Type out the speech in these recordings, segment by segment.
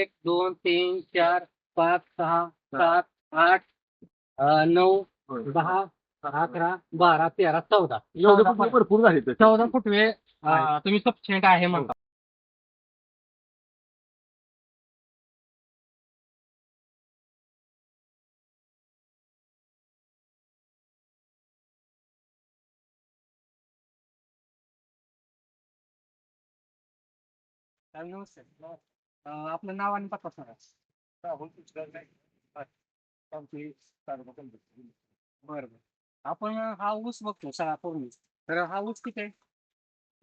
एक दोन तीन चार पाच सहा सात आठ नऊ दहा अकरा बारा तेरा चौदा. एवढे फुटवे भरपूर झाले तर. चौदा फुटवे अं, तुम्ही सफिशियंट आहे म्हणता. नमस्ते अं, आपलं नाव आणि पत्ता सांगा. बरं बरं. आपण हा ऊस बघतो सगळा पूर्ण तर हा ऊस किती आहे?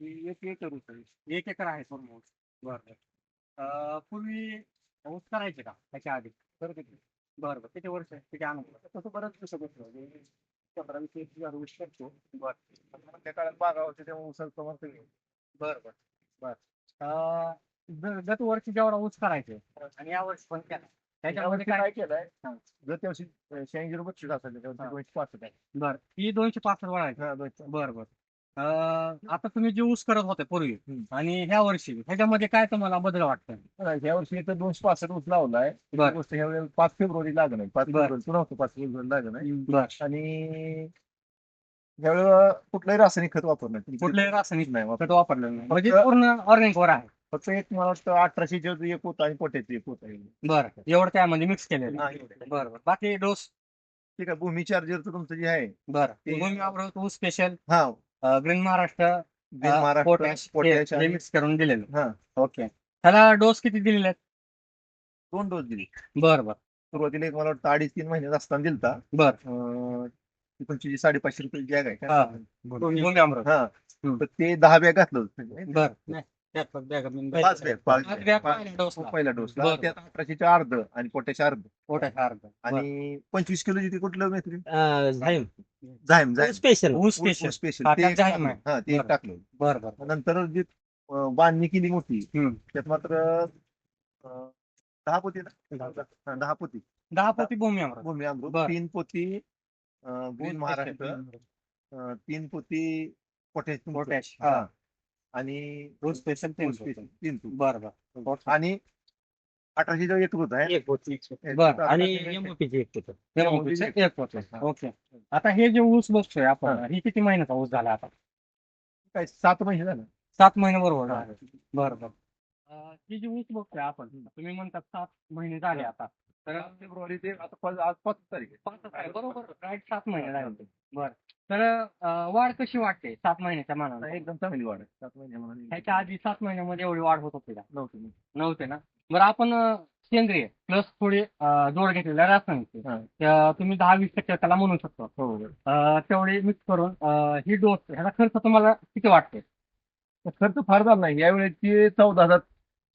ही एक एकर ऊस आहे एक एकर आहे पूर्ण ऊस. बरं बरं. अं, पूर्वी ऊस करायचे का? त्याच्या आधी. करत होते बरं बरं. किती वर्ष किती अनुभव तसं बरंच दिवस बसलो पंधरा वीस एक हजार ऊस करतो बरं. त्या काळात बागा होते तेव्हा उसाचं प्रमाण कमी होतं. बरं बरं. बरं. अं, गत वर्षी जेवढा ऊस करायचे. आणि या वर्षी पण केला. त्याच्यामध्ये काय केलंय? जर त्या वर्षी शहाऐंशी रुपये असेल. दोनशे पासष्ट आहे. बरं. ही दोनशे पासष्ट दोनशे. बरं आता तुम्ही जे ऊस करत होते पूर्वी. आणि ह्या वर्षी ह्याच्यामध्ये काय तुम्हाला बदल वाटतं ह्या वर्षी तर दोनशे पासष्ट ऊस लावलाय. गोष्ट ह्या पाच फेब्रुवारी लागण आहे. पाच बरं. फेब्रुवारी पाच फेब्रुवारी लागण आहे. बरं. आणि ह्यावेळेला कुठलंही रासायनिक खत वापरणार कुठलंही रासायनिक नाही खत वापरलेलं नाही. म्हणजे पूर्ण ऑर्गॅनिक वर आहे. फक्त एक मला वाटतं अठराशे एक होतं आणि पोट्याचं एक होतं. बरं एवढं त्यामध्ये मिक्स केलेलं हा, आहे. बरं बरं. बाकी डोस? ठीक आहे भूमी चार्जरचं तुमचं जे आहे. बरं ते- भूमी वापरत ऊस स्पेशल हा. ग्रीन महाराष्ट्र बिन महाराष्ट्र पोटॅश पोटॅश आणि मिक्स करून दिलेलं. हा ओके. त्याला डोस किती दिलेले आहेत? दोन डोस दिले. बरं बरं. सुरुवातीला एक मला वाटतं अडीच तीन महिन्यात असताना दिलता. बरं. अं, ती तुमची जी साडेपाचशे रुपये बॅग आहे हा. का? भूमी हा. तर ते दहा बॅग घातलं होतं. बरं नाही. त्यात पण पाच बॅग पाच पहिल्या ला. पहिला डोस बरं. त्यात अठराशेचे अर्ध आणि पोटॅश अर्ध. पोटॅश अर्ध. आणि पंचवीस किलो जिथे कुठलं मैत्री झाईम. जायम जायम स्पेशल. ऊस स्पेशल. स्पेशल. हा, ते त्यात एक जायम टाकलं. आहे. हा ते एक बरं. टाकलं. बरं बरं. नंतर जी अं, बांधणी केली मोठी हम्म. त्यात मात्र अं, दहा पोती ना? हा, दहा पोती. दहा पोती भूमी अमृत. भूमी अमृत बरं. तीन पोती महाराष्ट्र. अं, तीन पोती पोटॅश पोटॅश. हा. आणि ऊस स्पेशल तीन special, तीन पोती. बरं बरं. आणि अठराशे जो एक होत आहे एक होती बरं. आणि एमओपीची एक होतं. एक. ओके. आता हे जे ऊस बघतोय आपण ही. किती महिन्याचा ऊस झाला आता? काय सात महिने झालं. सात महिने बरोबर हा. झाले. बरं बरं. अं, ही जी ऊस बघतोय आपण तुम्ही म्हणतात सात महिने झाले आता. तर फेब्रुवारी ते आता पाच- आज पाच तारीख आहे. बरोबर. राईट सात महिने बरं. तर अं, वाढ कशी वाटते सात महिन्याच्या मानाने? एकदम चांगली वाढ आहे. सात महिने म्हणून ह्याच्या आधी सात महिन्यामध्ये एवढी वाढ होत होती का? नव्हती नव्हते. ना? बरं आपण अं, सेंद्रिय प्लस थोडी अं, जोड घेतलेल्या रासायनिक हा. त्या तुम्ही दहा वीस टक्के त्याला म्हणू शकतो. हो अं, तेवढे मिक्स करून अं, ही डोस ह्याचा खर्च तुम्हाला किती वाटते खर्च फार झाला नाही. यावेळेची चौदा हजार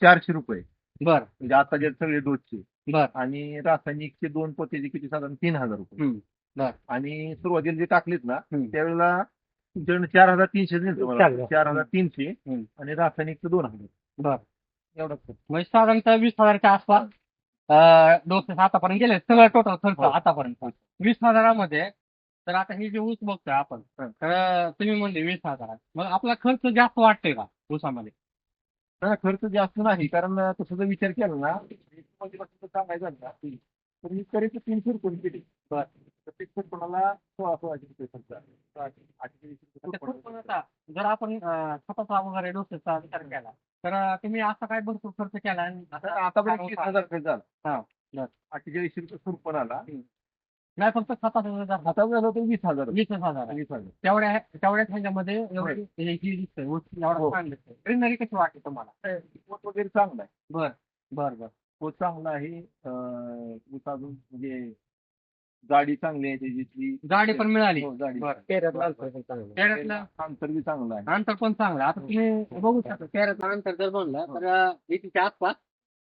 चारशे रुपये. बर. म्हणजे आता जे सगळे डोसचे बर आणि रासायनिकचे दोन पोतेचे किती साधारण तीन हजार रुपये हम्म. बर. आणि सुरुवातीला जे टाकलेत ना हम्म. त्यावेळेला तुमच्याकडे चार हजार तीनशे मला चालेल. चार हजार तीनशे हम्म. आणि रासायनिकचं दोन हजार बर एवढं. म्हणजे साधारणतः वीस हजाराच्या आसपास डोसेस आतापर्यंत गेले सगळं टोटल खर्च हो. आतापर्यंत वीस हजारामध्ये तर आता ही जे ऊस बघतोय आपण तर तुम्ही म्हणले वीस हजार मग आपला खर्च जास्त वाटतोय का ऊसामध्ये हा, खर्च जास्त नाही. कारण तसं जर विचार केला ना म्हणजे सांगायचं झालं ना, तर मी करेल तीनशे रुपये किती तर तिथं कोणाला सोळा सोळाशे रुपये खर्च म्हणजे जर आपण खताचा वगैरे डोसेसचा विचार केला तर तुम्ही असा काय भरपूर खर्च केला आणि आता आतापर्यंत तीस हजार खर्च झाला. हा, बर. अठ्ठेचाळीस रुपये सुरपण आला. नाही फक्त खताचा जर आता झालं तर वीस हजार. वीस हजार. आहे. वीस हजार. तेवढ्या तेवढ्याच ह्याच्यामध्ये एवढी हे दिसतंय. एवढा हो. दिसतंय. ग्रीनरी कशी वाटते तुम्हाला? पोत वगैरे चांगला आहे. बर बर बर. पोत चांगला आहे. अं, ऊस अजून म्हणजे जाडी चांगली आहे त्याची गाडी पण मिळाली. हो, अंतर पण चांगलं. कॅरेटला अंतर बी चांगलं आहे. अंतर पण चांगलं आता तुम्ही बघू शकता कॅरेटला अंतर जर म्हणलं तर इथच्या आसपास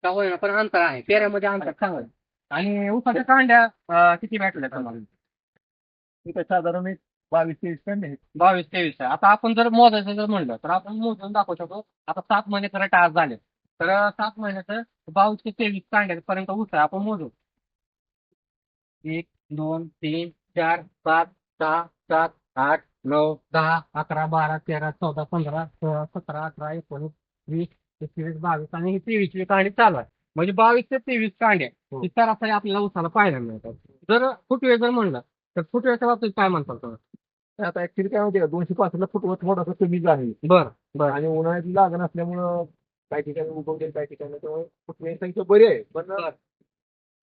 का होईना पण अंतर आहे. पेऱ्यामध्ये अंतर चांगलं आहे. आणि उसाच्या कांड्या अं, किती भेटल्या तुम्हाला? साधारण एक बावीस तेवीस आहेत. बावीस तेवीस. आहे आता आपण जर मोजायचं जर म्हणलं तर आपण मोजून दाखवू शकतो आता सात महिने तर टास झाले. तर सात महिन्याचं बावीस ते तेवीस कांड्यापर्यंत ऊस आहे आपण मोजू. एक दोन तीन चार पाच सहा सात आठ नऊ दहा अकरा बारा तेरा चौदा पंधरा सोळा सतरा अठरा एकोणीस वीस एकवीस बावीस आणि ही तेवीसवी कांडी चालू आहे. म्हणजे बावीस ते तेवीस कांड्या हो. ही सरासरी आपल्याला उसाला पाहायला मिळतात. जर फुटवे जर म्हणलं तर फुटव्याच्या बाबतीत काय म्हणतात आता ऍक्च्युली काय माहिती का दोनशे पाचला फुटवा थोडासा कमीच आहे बर बर. आणि उन्हाळ्याची लागण असल्यामुळं काही ठिकाणी उगवते काही ठिकाणी त्यामुळे फुटव्याची संख्या बरी आहे. पण.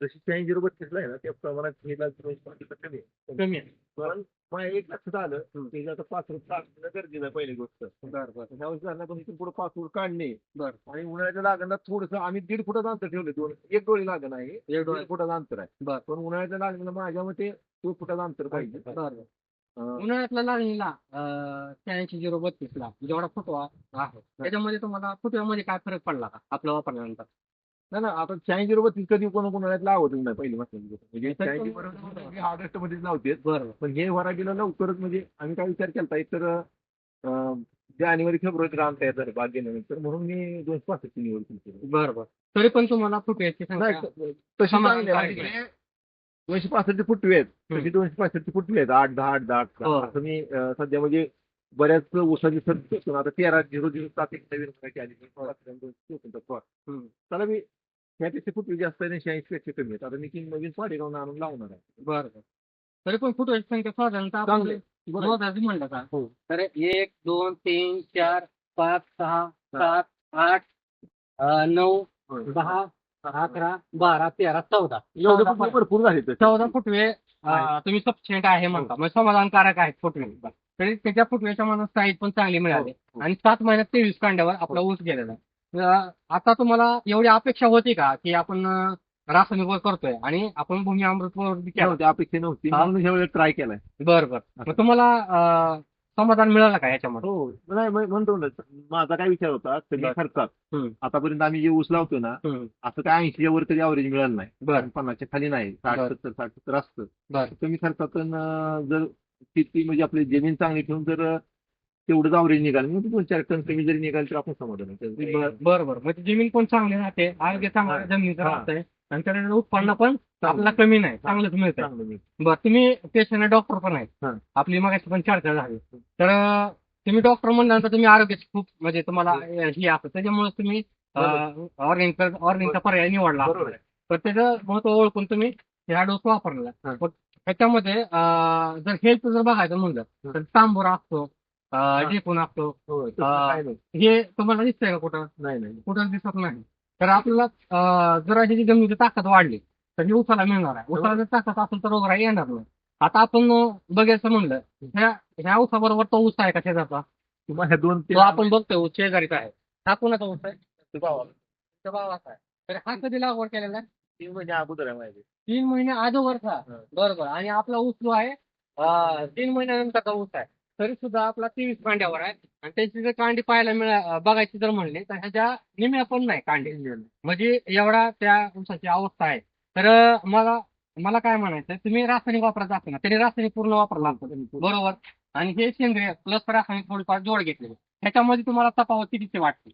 जशी शहाऐंशी रुपये बत्तीसला आहे ना त्या प्रमाणात हे लाख दोनशे कमी आहे. कमी आहे. पण एक लक्षात आलं की आता पाच रुपये गरजेचं आहे पहिली गोष्ट. बर बर. ह्या वर्षी इथून पुढे पाच फूट काढणे. बर. आणि उन्हाळ्याच्या लागणला थोडस आम्ही दीड फुटाचं अंतर ठेवले दोन एक डोळी लागण आहे. एक डोळे. फुटाचं अंतर आहे. बर. पण उन्हाळ्याच्या लागणला माझ्या मते दोन फुटाचं अंतर पाहिजे. बर. उन्हाळ्यातला लागणीला शहाऐंशी झिरो बत्तीस ला जेवढा फुटवा आहे. त्याच्यामध्ये तुम्हाला फुटव्यामध्ये काय फरक पडला का आपलं वापरल्यानंतर? नाही ना आता शहाऐंशी रुपये तीस कधी कोण उन्हाळ्यात लावतच नाही पहिली मस्त. म्हणजे तर शहाऐंशी बरोबर. ऑगस्ट मध्येच लावते. बरोबर पण हे व्हरायटीला लवकरच म्हणजे आम्ही काय विचार केला तर अं, जानेवारी फेब्रुवारीत रान तयार झालं बाग गेल्यानंतर म्हणून मी दोनशे पासष्ट निवड केली. बरोबर तरी पण तुम्हाला फुटव्याची तशी. दोनशे पासष्ट फुटवे आहेत. तशी दोनशे पासष्ट फुटवे आहेत. आठ दहा आठ दहा आठ हो. असं मी सध्या म्हणजे बऱ्याच उसाची सर्च आता तेरा झिरो झिरो सात एक नवीन आली. त्याला मी ह्यापेक्षा फुटवे जास्त आहे शहाऐंशी पेक्षा कमी आहेत. आता मी तीन नवीन पाडेगावून आणून लावणार आहे. बरं तरी पण फुटव्याची संख्या साधारणतः चांगली आहे. म्हणलं का? हो. तर एक दोन तीन चार पाच सहा सात आठ अं, नऊ होय. दहा अकरा बारा तेरा चौदा. एवढे फुटवे भरपूर झाले. चौदा फुटवे अं, तुम्ही सफिशियंट आहे म्हणता. म्हणजे समाधानकारक आहेत फुटवे. तरी त्याच्या फुटव्याच्या मनात साईज पण चांगली मिळाली. हो. आणि सात महिन्यात तेवीस कांड्यावर आपला ऊस गेलेला आहे. आता तुम्हाला एवढी अपेक्षा होती का की आपण रासायनिक वर करतोय आणि आपण भूमी अमृत वर केलं नव्हती अपेक्षा नव्हती. हा. म्हणून ह्या ट्राय केलाय. बर बर. मग तुम्हाला अं, समाधान मिळालं का याच्यामध्ये? हो. नाही म- म्हणतो ना माझा काय विचार होता बर. खर्चात. हम्म. आतापर्यंत आम्ही जे ऊस लावतो ना हम्म. असं काय ऐंशीच्या वर तरी अवरेज मिळालं नाही. बर. पन्नासच्या खाली नाही. साठ बर. सत्तर साठ सत्तर असतं. बर. कमी खर्चातून अं, जर शेती म्हणजे आपली जमीन चांगली ठेवून जर तेवढंच अवरेज निघाल. मग दोन चार टन कमी जरी निघाल तर आपण समाधान बर बर म्हणजे जमीन पण चांगली राहते. आरोग्य चांगलं. जमिनीचं. राहतंय. आणि त्यानंतर उत्पन्न पण आपल्याला कमी नाही. चांगलंच नाही. बर तुम्ही पेशंट डॉक्टर पण आहेत. आपली मगाशी पण चर्चा झाली. तर तुम्ही डॉक्टर म्हणल्यानंतर तुम्ही आरोग्याची खूप म्हणजे तुम्हाला हो. असतं. त्याच्यामुळे तुम्ही ऑर्गॅनिक ऑर्गॅनिकचा पर्याय निवडला. तर त्याचं महत्त्व ओळखून तुम्ही ह्या डोस वापरला. त्याच्यामध्ये जर हेल्थ जर बघायचं म्हणलं तर तांबोरा असतो असतो. हो, तसं अं, काय नाही. हे तुम्हाला दिसतंय का कुठं? नाही नाही. कुठं दिसत नाही. तर आपल्याला अं, जर ह्याची जमिनीची ताकद वाढली तर ही उसाला मिळणार आहे. उसाला जर ताकद असेल तर रोगराई येणार नाही. आता आपण अं, बघायचं म्हणलं ह्या ह्या उसाबरोबर तो ऊस आहे का शेजारचा? ह्या दोन तो आपण बघतोय ऊस शेजारीचा आहे. हा कोणाचा ऊस आहे? भावाचा. आहे. तर हा कधी लागवड केलेला आहे? तीन महिने अगोदर आहे माझे. तीन महिने अगोदरचा. हा. बरोबर आणि आपला ऊस जो आहे अं, तीन महिन्यानंतरचा ऊस आहे. तरी सुद्धा आपला तेवीस कांड्यावर आहे. आणि त्याची जर कांडी पाहायला मिळा बघायची जर म्हणले तर ह्याच्या निम्या पण नाही कांडी. म्हणजे एवढा त्या ऊसाची अवस्था आहे. तर मला मला काय म्हणायचं तुम्ही रासायनिक वापरत असताना त्यांनी रासायनिक पूर्ण वापरला बरोबर? आणि हे सेंद्रिय प्लस रासायनिक थोडीफार जोड घेतलेले ह्याच्यामध्ये तुम्हाला तफावत किती वाटते?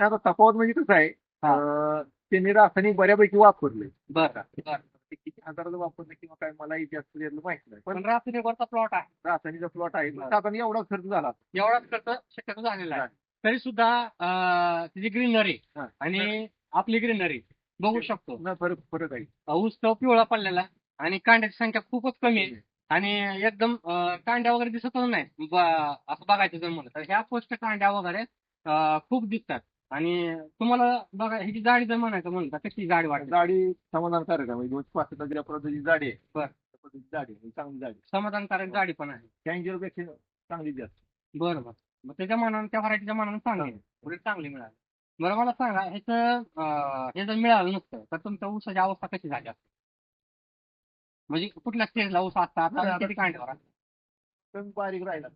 तफावत म्हणजे कसं आहे हा. त्यांनी रासायनिक बऱ्यापैकी वापरले. बरं बरं. ते किती हजाराला वापरले किंवा काय मलाही जास्त माहीत नाही. पण पण प्लॉट आहे. रासायनिकचा प्लॉट आहे. साधारण एवढा खर्च झाला. एवढाच खर्च शक्यतो झालेला आहे. तरी सुद्धा अं, त्याची ग्रीनरी हा. आणि आपली ग्रीनरी बघू शकतो. ना फरक फरक आहे. ऊस तो पिवळा पडलेला आहे आणि कांड्याची संख्या खूपच कमी आहे. आणि एकदम अं, कांड्या वगैरे दिसतच नाही. ब- असं बघायचं जर म्हणलं तर. ह्या पोस्ट कांड्या वगैरे अं, खूप दिसतात. आणि तुम्हाला बघा ह्याची जाडी जर म्हणायचं म्हणलं तर कशी जाडी वाटते? गाडी समाधानकारक आहे. म्हणजे दोनशे पद्धतीची जाडी आहे बरं. त्या पद्धतीची जाडी आहे, चांगली जाडी समाधानकारक जाडी पण आहे. शहाऐंशी रुपयापेक्षा चांगली जास्त बरोबर मग त्याच्या मानानं त्या व्हरायटीच्या मानानं चांगली आहे. पुढे चांगली मिळाली. बरं मला सांगा ह्याचं अं, हे जर मिळालं नसतं तर तुमच्या ऊसाची अवस्था कशी झाली असते? म्हणजे कुठल्या स्टेजला ऊस असता बरं, आता आता- किती कांड्यावर आहे? कमी बारीक राहिला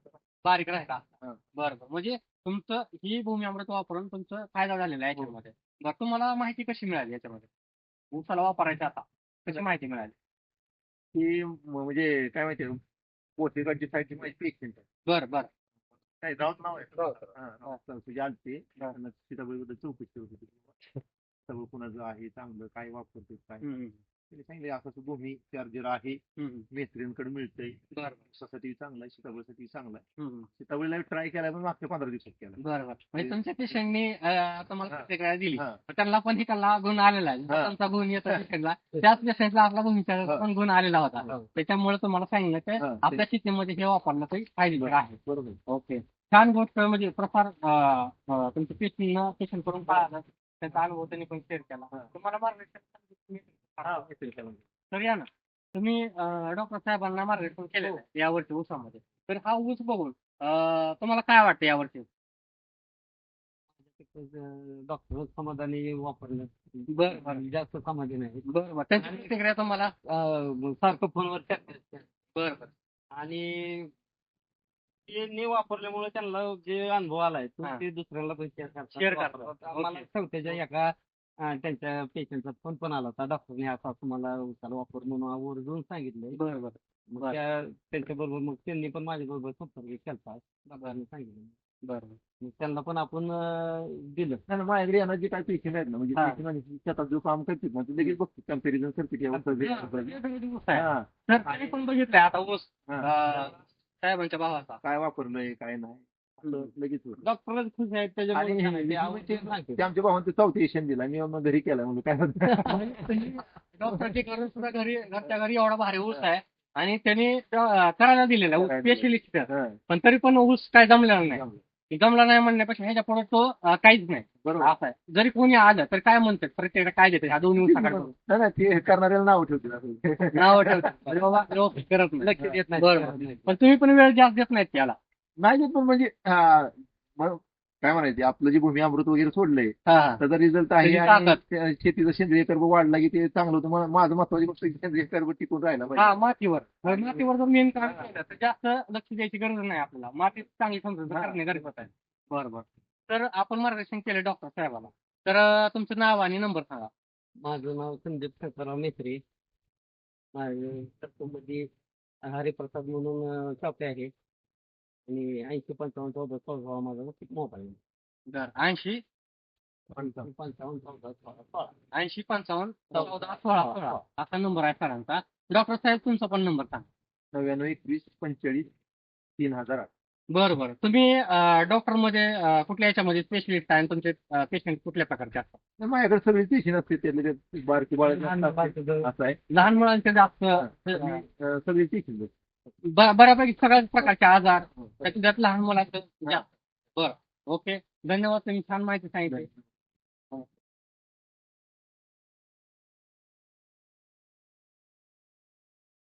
बारीक राहिला असता. हा. बरं बरं. म्हणजे तुमचं ही भूमी अमृत वापरून तुमचा फायदा झालेला आहे याच्यामध्ये. बरं तुम्हाला माहिती कशी मिळाली याच्यामध्ये? ऊसाला वापरायची आता. कशी माहिती मिळाली? की म्हणजे काय माहिती पोतेकडची साईडची माहिती बरं बरं. काय राऊत नाव आहे. हा, सर, तुझी आलते. चौकशी होती. सगळं कुणाचं आहे चांगलं काय वापरते काय? त्यांनी सांगितलं असं असं दोन्ही चार्जर आहे. हम्म. मेत्रींकडे मिळतंय. बरं साठी चांगला आहे सीताफळसाठी चांगला आहे. हम्म. सीताफळीला ट्राय केला पण मागच्या पंधरा दिवसात केला. बरं बरं. म्हणजे तुमच्या पेशंटनी आता मला हा. प्रतिक्रिया दिली. त्यांना पण हिकडला गुण आलेला आहे. त्यांचा गुण येतो पेशंटला त्याच पेशंटला आपला गुणचा हा. पण गुण आलेला होता. त्याच्यामुळे तुम्हाला सांगितलं की आपल्या शेतीमध्ये हे वापरणं ते फायदेशीर आहे. बरोबर. ओके. छान गोष्ट म्हणजे प्रसार तुमच्या पेशंट पेशंट करून पाहिला. त्यांचा अनुभव त्यांनी पण शेअर केला. तुम्हाला मार्गदर्शन हा केला. तर या ना. तुम्ही डॉक्टर साहेबांना मार्गदर्शन केलेलं आहे यावर्षी ऊसामध्ये. तर हा ऊस बघून तुम्हाला काय वाटतं यावर्षी डॉक्टर समाधानी वापरलं. बरं बरं. जास्त समाधानी आहे बरं बरं. त्यांची प्रतिक्रिया तुम्हाला? सारखं फोनवर बरं बरं. आणि ते ने वापरल्यामुळे त्यांना जे अनुभव आलाय तो. ते दुसऱ्याला पण शेअर करतात. वापरतात. आम्हाला एका अं, त्यांच्या पेशंटचा फोन पण आला होता. डॉक्टरने असं असं मला वापर म्हणून आवर्जून सांगितलंय. बरं बरं. मग बरं. त्या त्यांच्या बरोबर मग त्यांनी पण माझ्या बरोबर संपर्क केला डॉक्टरांनी सांगितलं. बरं मग त्यांना पण आपण अं, दिलं. नाही, माझ्याकडे येणार जे काही पेशंट आहेत ना? म्हणजे हा. patient आणि शेतात जो काम करतात ना ते लगेच बघतो कंपॅरिझन करते हा. हा. पण बघितलंय. आता ऊस हा. अं, साहेबांच्या भावाचा. काय वापरलंय काय नाही. असं लगेच होतं. डॉक्टर खुश आहेत आणि ते. ते आमच्या भावाने चौथे एशियन दिला. मी मग घरी केला म्हणजे काय होतं डॉक्टरचे करून सुद्धा घरी घरच्या घरी एवढा भारी ऊस आहे. आणि त्यांनी अं, करायला दिलेला स्पेशलिस्ट हा, पण तरी पण ऊस काय जमलेला नाही. जमला. नाही म्हणण्यापेक्षा ह्याच्या पुढे तो अं, काहीच नाही. बरोबर. असं आहे. जरी कोणी आलं तर काय म्हणतात? प्रत्येक काय देतात? ह्या दोन्ही ऊसाकडे नाही नाही, ते करणाऱ्याला नाव ठेवतील असं. नाव ठेवतात अरे बाबा करत नाही. लक्ष देत नाही. बरोबर. पण तुम्ही पण वेळ जास्त देत नाहीत त्याला. नाही देत पण म्हणजे हा, काय म्हणायचे आपलं जे भूमी अमृत वगैरे सोडलंय हा. त्याचा रिझल्ट आहे त्याची आणि ताकद. त्या शेतीचा सेंद्रिय कर्ब वाढला की ते चांगलं होतं. माझं महत्वाची गोष्ट आहे की सेंद्रिय कर्ब टिकून राहिला हा मातीवर. मातीवर जर मेन काम केलं तर जास्त लक्ष द्यायची गरज नाही आपल्याला. माती चांगली समजून हा. करणे गरजेचं आहे बरोबर तर आपण मार्गदर्शन केलं डॉक्टर साहेबाला. तर अं, तुमचं नाव आणि नंबर सांगा. माझं नाव संदीप शंकरराव मेत्रे माझं हरिप्रसाद म्हणून शॉप आहे. आणि ऐंशी पंचावन्न चौदा चौदा माझा मोबाईल ऐंशी? पंचावन्न चौदा सोळा. सोळा ऐंशी पंचावन्न चौदा सोळा सोळा. असा नंबर आहे सरांचा. डॉक्टर साहेब तुमचा पण नंबर सांगा. नव्याण्णव एकवीस पंचेचाळीस तीन हजार आठ. बरं बरं. तुम्ही डॉक्टरमध्ये कुठल्या याच्यामध्ये स्पेशलिस्ट आहे आणि तुमचे पेशंट कुठल्या प्रकारचे असतात? नाही, माझ्याकडे सगळे पेशी नसते त्यातले ते बारकी बाळ असं आहे. लहान मुलांचे जास्त सगळे पेशी ब- बऱ्यापैकी सगळ्याच प्रकारचे आजार. त्याच्यात लहान मुलांचं जास्त बरं. ओके. धन्यवाद तुम्ही छान माहिती सांगितली.